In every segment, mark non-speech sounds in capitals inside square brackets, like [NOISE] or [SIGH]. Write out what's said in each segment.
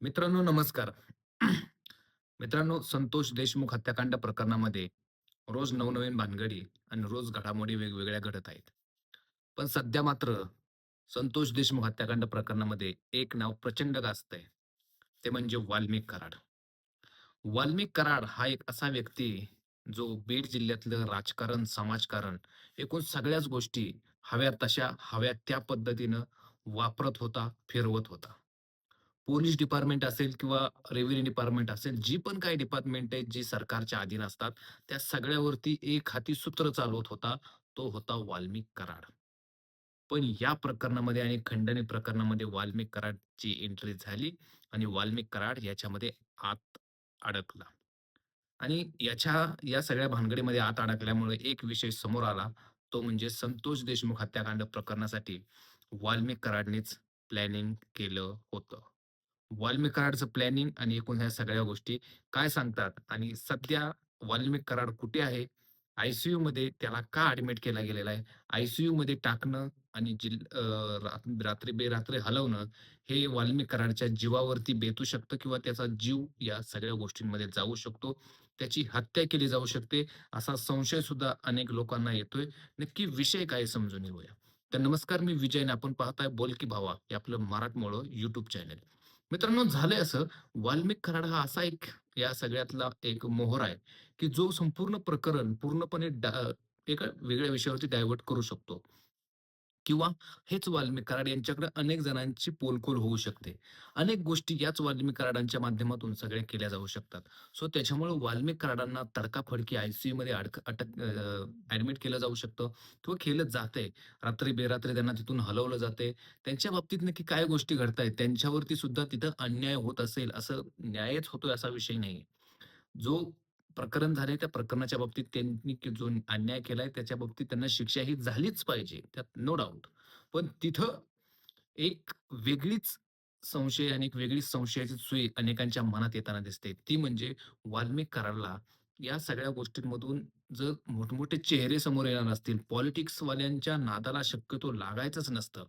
मित्रांनो नमस्कार. मित्रांनो संतोष देशमुख हत्याकांड प्रकरणामध्ये रोज नवनवीन भानगडी आणि रोज घडामोडी वेगवेगळ्या घडत आहेत. पण सध्या मात्र संतोष देशमुख हत्याकांड प्रकरणामध्ये एक नाव प्रचंड गाजतंय. ते म्हणजे वाल्मिक कराड. वाल्मिक कराड हा एक असा व्यक्ती जो बीड जिल्ह्यातलं राजकारण, समाजकारण एकूण सगळ्याच गोष्टी हव्या तशा, हव्या त्या पद्धतीनं वापरत होता, फिरवत होता. पोलीस डिपार्टमेंट असेल किंवा रेव्हेन्यू डिपार्टमेंट असेल, जी पण काही डिपार्टमेंट आहेत, जी सरकारच्या अधीन असतात, त्या सगळ्यावरती एक हाती सूत्र चालवत होता. तो होता वाल्मिक कराड. पण या प्रकरणामध्ये आणि खंडणी प्रकरणामध्ये वाल्मिक कराडची एंट्री झाली आणि वाल्मिक कराड याच्यामध्ये आत अडकला. आणि याच्या या सगळ्या भानगडीमध्ये आत अडकल्यामुळे एक विषय समोर आला. तो म्हणजे संतोष देशमुख हत्याकांड प्रकरणासाठी वाल्मिक कराडनेच प्लॅनिंग केलं होतं. वाल्मिक कराडचं प्लॅनिंग आणि एकूण ह्या सगळ्या गोष्टी काय सांगतात आणि सध्या वाल्मिक कराड कुठे आहे? आयसीयू मध्ये त्याला का ऍडमिट केला गेलेला आहे? आयसीयू मध्ये टाकणं आणि रात्री बेरात्री हलवणं हे वाल्मिक कराडच्या जीवावरती बेतू शकतं किंवा त्याचा जीव या सगळ्या गोष्टींमध्ये जाऊ शकतो. त्याची हत्या केली जाऊ शकते, असा संशय सुद्धा अनेक लोकांना येतोय. नक्की विषय काय समजून घेऊया. तर नमस्कार, मी विजयने आपण पाहताय बोल की भावा हे आपलं मराठमोळं युट्यूब चॅनल. मित्रांनो झालंय असं, वाल्मिक कराड हा असा एक या सगळ्यातला एक मोहर आहे, की जो संपूर्ण प्रकरण पूर्णपणे एका वेगळ्या विषयावरती डायव्हर्ट करू शकतो. किंवा हेच वाल्मिक कराड यांच्याकडे अनेक जणांची पोलखोल होऊ शकते. अनेक गोष्टी याच वाल्मिक कराडांच्या माध्यमातून सगळ्या केल्या जाऊ शकतात. सो त्याच्यामुळे वाल्मिक कराडांना तडकाफडकी आय-सी-यूमध्ये अडक अटक ऍडमिट केलं जाऊ शकतं. किंवा केलं जाते रात्री बेरात्री त्यांना तिथून हलवलं जाते. त्यांच्या बाबतीत नक्की काय गोष्टी घडतायत, त्यांच्यावरती सुद्धा तिथं अन्याय होत असेल, असं न्यायच होतोय असा विषय नाही जो प्रकरण झाले त्या प्रकरणाच्या बाबतीत त्यांनी की जो अन्याय केलाय त्याच्या बाबतीत त्यांना शिक्षा ही झालीच पाहिजे, त्यात नो डाऊट पण तिथं एक वेगळीच संशय आणि एक वेगळीच संशयाची सुई अनेकांच्या मनात येताना दिसते. ती म्हणजे वाल्मिक या सगळ्या गोष्टींमधून जर मोठमोठे चेहरे समोर येणार असतील, पॉलिटिक्सवाल्यांच्या नादाला शक्यतो लागायचंच नसतं.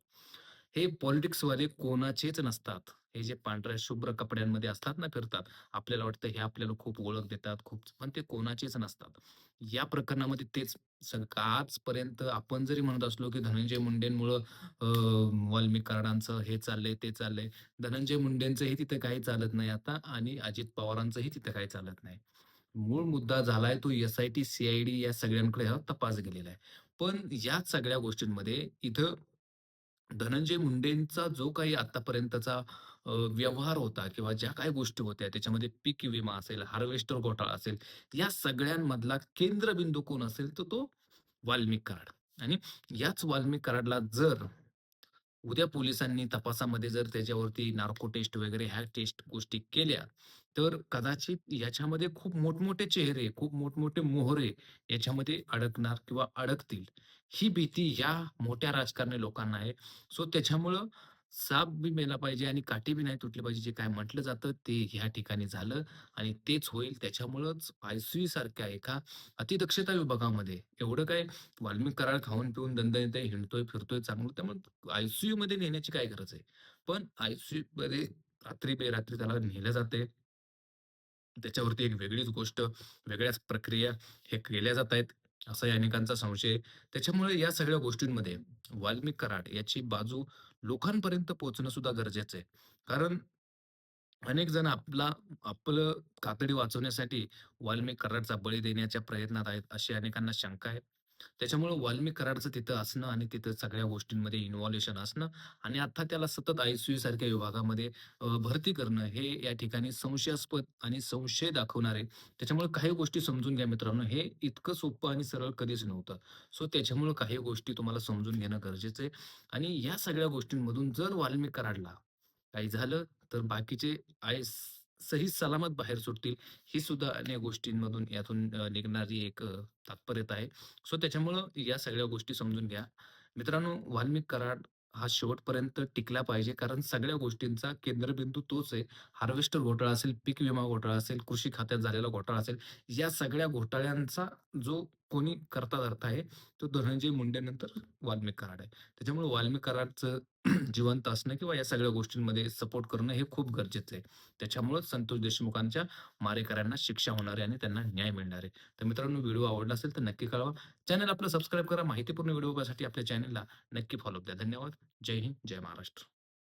हे पॉलिटिक्सवाले कोणाचेच नसतात. हे जे पांढऱ्या शुभ्र कपड्यांमध्ये असतात ना फिरतात, आपल्याला वाटतं हे आपल्याला खूप ओळख देतात, खूप पण ते कोणाचेच नसतात. या प्रकरणामध्ये तेच आजपर्यंत आपण जरी म्हणत असलो, की धनंजय मुंडेंमुळं अ, वाल्मिक कराडांचं हे चाललंय, ते चाललंय. धनंजय मुंडेंचंही तिथे काही चालत नाही आता आणि अजित पवारांचंही तिथे काही चालत नाही. मूळ मुद्दा झालाय तो एस-आय-टी, सी-आय-डी या सगळ्यांकडे तपास गेलेला आहे. पण या सगळ्या गोष्टींमध्ये इथं धनंजय मुंडेंचा जो काही आतापर्यंतचा अ, व्यवहार होता किंवा ज्या काही गोष्टी होत्या त्याच्यामध्ये पीक विमा असेल, हार्वेस्टर घोटाळा असेल, या सगळ्यांमधला केंद्रबिंदू कोण असेल तर तो वाल्मिक कराड. आणि याच वाल्मिक कराडला जर उद्या पोलिसांनी तपासामध्ये जर त्याच्यावरती नार्को टेस्ट वगैरे ह्या टेस्ट गोष्टी केल्या, तर कदाचित याच्यामध्ये खूप मोठमोठे चेहरे, खूप मोठमोठे मोहरे याच्यामध्ये अडकणार किंवा अडकतील. ही भीती या मोठ्या राजकारणी लोकांना आहे. सो त्याच्यामुळं साप बी मेला पाहिजे आणि काठी बी नाही तुटली पाहिजे. जे काय म्हटलं जातं ते ह्या ठिकाणी झालं आणि तेच होईल. त्याच्यामुळंच आयसीयू सारख्या एका अतिदक्षता विभागामध्ये एवढं काय वाल्मिक कराड खाऊन पिऊन दणदणीत हिंडतोय, फिरतोय चांगलं. त्यामुळे आयसीयू मध्ये नेण्याची काय गरज आहे? पण आयसीयू मध्ये रात्री बेरात्री त्याला नेलं जाते त्याच्यावरती एक वेगळीच गोष्ट, वेगळ्याच प्रक्रिया हे केल्या जात आहेत असा असाही अनेकांचा संशय त्याच्यामुळे या सगळ्या गोष्टींमध्ये वाल्मिक कराड याची बाजू लोकांपर्यंत पोहोचणं सुद्धा गरजेचं आहे. कारण अनेक जण आपला आपलं कातडी वाचवण्यासाठी वाल्मिक कराडचा बळी देण्याच्या प्रयत्नात आहेत, अशी अनेकांना शंका आहे. त्याच्यामुळे वाल्मिक कराडचं तिथं असणं आणि तिथं सगळ्या गोष्टींमध्ये इन्व्हॉल्युशन असणं आणि आता त्याला सतत आय-सी-यू सारख्या विभागामध्ये भरती करणं हे या ठिकाणी संशयास्पद आणि संशय दाखवणारे. त्याच्यामुळे काही गोष्टी समजून घ्या मित्रांनो, हे इतकं सोपं आणि सरळ कधीच नव्हतं. सो त्याच्यामुळे काही गोष्टी तुम्हाला समजून घेणं गरजेचं आहे. आणि या सगळ्या गोष्टींमधून जर वाल्मिक कराडला काही झालं, तर बाकीचे आय सही सलामत बाहेर सुटतील. ही सुद्धा अनेक गोष्टींमधून यातून निघणारी एक तात्पर्यता आहे. सो त्याच्यामुळं या सगळ्या गोष्टी समजून घ्या. मित्रांनो, वाल्मिक कराड हा शेवटपर्यंत टिकला पाहिजे, कारण सगळ्या गोष्टींचा केंद्रबिंदू तोच आहे. हार्वेस्टर घोटाळा असेल, पीक विमा घोटाळा असेल, कृषी खात्यात झालेला घोटाळा असेल, या सगळ्या घोटाळ्यांचा जो कोणी करता धरता आहे तो धनंजय मुंडेनंतर वाल्मिक कराड आहे. त्याच्यामुळे वाल्मिक कराडचं [CLEARS THROAT] जिवंत असणं किंवा या सगळ्या गोष्टींमध्ये सपोर्ट करणं हे खूप गरजेचं आहे. त्याच्यामुळे संतोष देशमुखांच्या मारेकऱ्यांना शिक्षा होणार आहे आणि त्यांना न्याय मिळणार आहे. तर मित्रांनो व्हिडिओ आवडला असेल तर नक्की कळवा. चॅनल आपलं सबस्क्राईब करा. माहितीपूर्ण व्हिडिओ बघण्यासाठी आपल्या चॅनलला नक्की फॉलो द्या. धन्यवाद. जय हिंद, जय महाराष्ट्र.